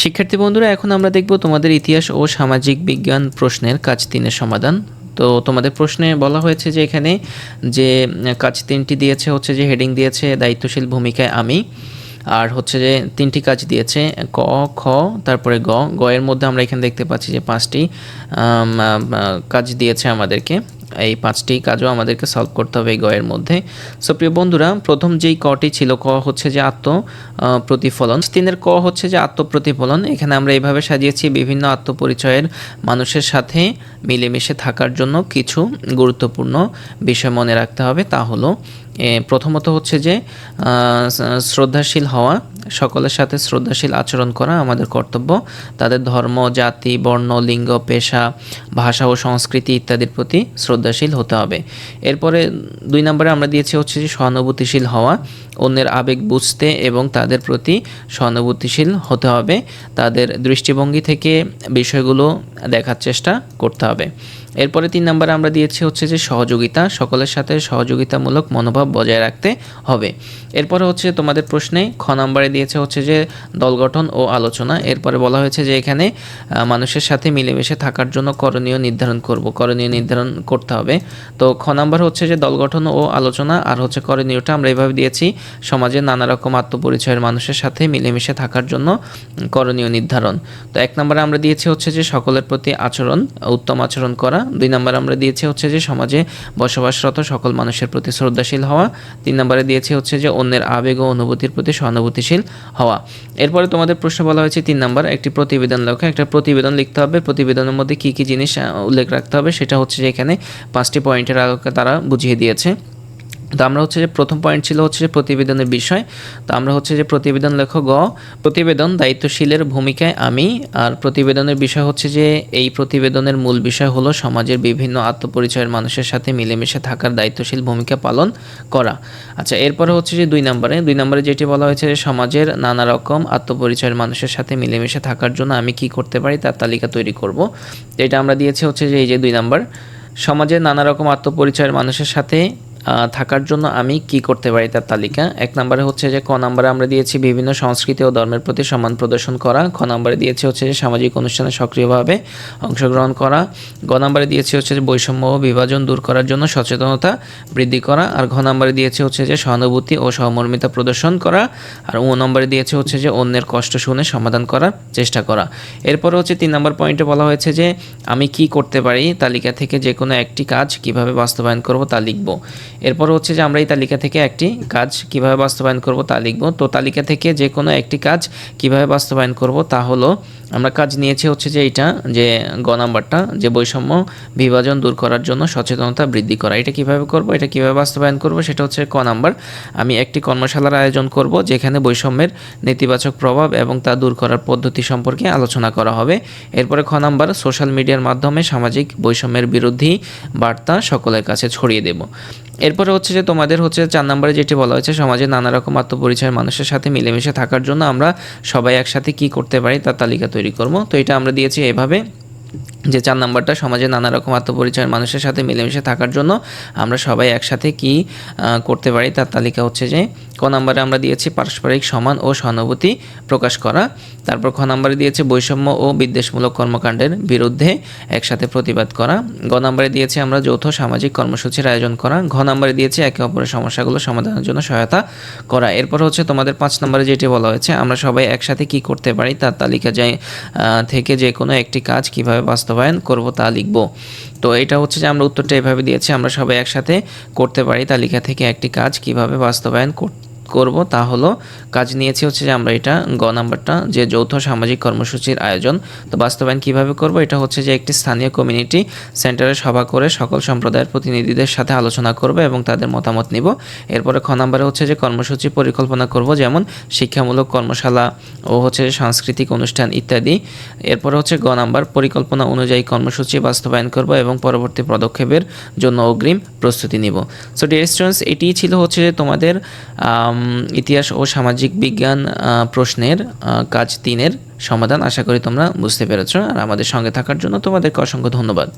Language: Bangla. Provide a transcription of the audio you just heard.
শিক্ষার্থী বন্ধুরা, এখন আমরা দেখব তোমাদের ইতিহাস ও সামাজিক বিজ্ঞান প্রশ্নের কাজ তিনের সমাধান। তো তোমাদের প্রশ্নে বলা হয়েছে যে এখানে যে কাজ তিনটি দিয়েছে, হচ্ছে যে হেডিং দিয়েছে দায়িত্বশীল ভূমিকায় আমি, আর হচ্ছে যে তিনটি কাজ দিয়েছে ক, খ, তারপরে গ। গ এর মধ্যে আমরা এখানে দেখতে পাচ্ছি যে পাঁচটি কাজ দিয়েছে আমাদেরকে। এই পাঁচটি কাজও আমাদেরকে সলভ করতে হবে এই গয়ের মধ্যে। সো প্রিয় বন্ধুরা, প্রথম যেই কটি ছিল, ক হচ্ছে যে আত্ম প্রতিফলন। তিনের ক হচ্ছে যে আত্মপ্রতিফলন। এখানে আমরা এইভাবে সাজিয়েছি বিভিন্ন আত্মপরিচয়ের মানুষের সাথে মিলেমিশে থাকার জন্য কিছু গুরুত্বপূর্ণ বিষয় মনে রাখতে হবে। তা হলো প্রথমত হচ্ছে যে শ্রদ্ধাশীল হওয়া সকলের সাথে শ্রদ্ধাশীল আচরণ করা আমাদের কর্তব্য। তাদের ধর্ম, জাতি, বর্ণ, লিঙ্গ, পেশা, ভাষা ও সংস্কৃতি ইত্যাদির প্রতি শ্রদ্ধাশীল হতে হবে। এরপরে দুই নম্বরে আমরা দিয়েছি হচ্ছে যে সহানুভূতিশীল হওয়া, অন্যের আবেগ বুঝতে এবং তাদের প্রতি সহানুভূতিশীল হতে হবে। তাদের দৃষ্টিভঙ্গি থেকে বিষয়গুলো দেখার চেষ্টা করতে হবে। এরপরে তিন নম্বরে আমরা দিয়েছি হচ্ছে যে সহযোগিতা, সকলের সাথে সহযোগিতামূলক মনোভাব বজায় রাখতে হবে। এরপরে হচ্ছে তোমাদের প্রশ্নে খ নম্বরে দিয়েছে হচ্ছে যে দল গঠন ও আলোচনা। এরপরে বলা হয়েছে যে এখানে মানুষের সাথে মিলেমিশে থাকার জন্য করণীয় নির্ধারণ করব, করণীয় নির্ধারণ করতে হবে। তো খ নাম্বার হচ্ছে যে দল গঠন ও আলোচনা আর হচ্ছে করণীয়টা আমরা এভাবে দিয়েছি সমাজে নানা রকম আত্মপরিচয়ের মানুষের সাথে মিলেমিশে থাকার জন্য করণীয় নির্ধারণ। তো এক নম্বরে আমরা দিয়েছি হচ্ছে যে সকলের প্রতি আচরণ, উত্তম আচরণ করা দুই নম্বরে আমরা দিয়েছি হচ্ছে যে সমাজে বসবাসরত সকল মানুষের প্রতি শ্রদ্ধাশীল হওয়া। তিন নম্বরে দিয়েছি হচ্ছে যে অন্যের আবেগ ও অনুভূতির প্রতি সহানুভূতিশীল হওয়া। এরপরে তোমাদের প্রশ্ন বলা হয়েছে তিন নম্বর, একটি প্রতিবেদন লেখা। একটা প্রতিবেদন লিখতে হবে। প্রতিবেদনের মধ্যে কী কী জিনিস উল্লেখ রাখতে হবে? সেটা হচ্ছে যে এখানে পাঁচটি পয়েন্টের আলোকে তারা বুঝিয়ে দিয়েছে। তো আমরা হচ্ছে যে প্রথম পয়েন্ট ছিল হচ্ছে যে প্রতিবেদনের বিষয়। তো আমরা হচ্ছে যে প্রতিবেদন লেখক গ, প্রতিবেদন দায়িত্বশীলের ভূমিকায় আমি, আর প্রতিবেদনের বিষয় হচ্ছে যে এই প্রতিবেদনের মূল বিষয় হলো সমাজের বিভিন্ন আত্মপরিচয়ের মানুষের সাথে মিলেমিশে থাকার দায়িত্বশীল ভূমিকা পালন করা। আচ্ছা এরপরে হচ্ছে যে দুই নম্বরে দুই নম্বরে যেটি বলা হয়েছে যে সমাজের নানা রকম আত্মপরিচয়ের মানুষের সাথে মিলেমিশে থাকার জন্য আমি কি করতে পারি তার তালিকা তৈরি করব। এটা আমরা দিয়েছি হচ্ছে যে এই যে দুই নম্বর, সমাজের নানা রকম আত্মপরিচয়ের মানুষের সাথে থাকার জন্য আমি কি করতে পারি তার তালিকা? এক নম্বরে হচ্ছে যে, ক নম্বরে আমরা দিয়েছি বিভিন্ন সংস্কৃতি ও ধর্মের প্রতি সম্মান প্রদর্শন করা। খ নম্বরে দিয়েছি হচ্ছে যে, সামাজিক অনুষ্ঠানে সক্রিয়ভাবে অংশগ্রহণ করা। গ নম্বরে দিয়েছি হচ্ছে যে, বৈষম্য ও বিভাজন দূর করার জন্য সচেতনতা বৃদ্ধি করা। আর ঘ নম্বরে দিয়েছি হচ্ছে যে, সহানুভূতি ও সহমর্মিতা প্রদর্শন করা। আর ও নম্বরে দিয়েছে হচ্ছে যে, অন্যের কষ্ট শুনে সমাধান করার চেষ্টা করা। এরপরে হচ্ছে তিন নম্বর পয়েন্টে বলা হয়েছে যে, আমি কি করতে পারি? তালিকা থেকে যে কোনো একটি কাজ কীভাবে বাস্তবায়ন করব তা লিখব। এরপর হচ্ছে যে আমরা এই তালিকা থেকে একটি কাজ কীভাবে বাস্তবায়ন করব তা লিখব। তো তালিকা থেকে যে কোনো একটি কাজ কীভাবে বাস্তবায়ন করব তা হলো আমরা কাজ নিয়েছি হচ্ছে যে এইটা, যে গ নাম্বারটা, যে বৈষম্য বিভাজন দূর করার জন্য সচেতনতা বৃদ্ধি করা। এটা কীভাবে করব, এটা কীভাবে বাস্তবায়ন করব, সেটা হচ্ছে ক নাম্বার। আমি একটি কর্মশালার আয়োজন করব, যেখানে বৈষম্যের নেতিবাচক প্রভাব এবং তা দূর করার পদ্ধতি সম্পর্কে আলোচনা করা হবে। এরপরে খ নাম্বার, সোশ্যাল মিডিয়ার মাধ্যমে সামাজিক বৈষম্যের বিরোধী বার্তা সকলের কাছে ছড়িয়ে দেব। এরপরে হচ্ছে যে তোমাদের হচ্ছে চার নম্বরে যেটি বলা হয়েছে, সমাজে নানা রকম আত্মপরিচয়ের মানুষের সাথে মিলেমিশে থাকার জন্য আমরা সবাই একসাথে কি করতে পারি, তার তালিকা তৈরি করব। তো এটা আমরা দিয়েছি এভাবে। যে চার নাম্বারটা, সমাজে নানা রকম আত্মপরিচয়ের মানুষের সাথে মিলেমিশে থাকার জন্য আমরা সবাই একসাথে কি করতে পারি তার তালিকা হচ্ছে যে, ক নাম্বারে আমরা দিয়েছি পারস্পরিক সমান ও সহানুভূতি প্রকাশ করা। তারপর খ নাম্বারে দিয়েছে বৈষম্য ও বিদ্বেষমূলক কর্মকাণ্ডের বিরুদ্ধে একসাথে প্রতিবাদ করা। গ নাম্বারে দিয়েছে আমরা যৌথ সামাজিক কর্মসূচির আয়োজন করা। ঘ নাম্বারে দিয়েছে একে অপরের সমস্যাগুলো সমাধানের জন্য সহায়তা করা। এরপর হচ্ছে তোমাদের পাঁচ নম্বরে যেটি বলা হয়েছে, আমরা সবাই একসাথে কি করতে পারি তার তালিকা যায় থেকে যে কোনো একটি কাজ কীভাবে বাস্তবায়ন করব তা লিখব। তো এটা হচ্ছে যে আমরা উত্তরটা এভাবে দিয়েছি, আমরা সবাই একসাথে করতে পারি তালিকা থেকে একটি কাজ কীভাবে বাস্তবায়ন কর- করব, তা হলো কাজ নিয়েছি হচ্ছে যে আমরা এটা গ নাম্বারটা, যে যৌথ সামাজিক কর্মসূচির আয়োজন। তো বাস্তবায়ন কীভাবে করব? এটা হচ্ছে যে একটি স্থানীয় কমিউনিটি সেন্টারে সভা করে সকল সম্প্রদায়ের প্রতিনিধিদের সাথে আলোচনা করব এবং তাদের মতামত নিব। এরপরে খ নাম্বারে হচ্ছে যে কর্মসূচি পরিকল্পনা করব, যেমন শিক্ষামূলক কর্মশালা ও হচ্ছে সাংস্কৃতিক অনুষ্ঠান ইত্যাদি। এরপরে হচ্ছে গ নাম্বার, পরিকল্পনা অনুযায়ী কর্মসূচি বাস্তবায়ন করব এবং পরবর্তী পদক্ষেপের জন্য অগ্রিম প্রস্তুতি নিব। সো ডিয়ার স্টুডেন্টস এটিই ছিল হচ্ছে যে তোমাদের ইতিহাস ও সামাজিক বিজ্ঞান প্রশ্নের কাজ তিনের সমাধান আশা করি তোমরা বুঝতে পেরেছ। আর আমাদের সঙ্গে থাকার জন্য তোমাদেরকে অসংখ্য ধন্যবাদ।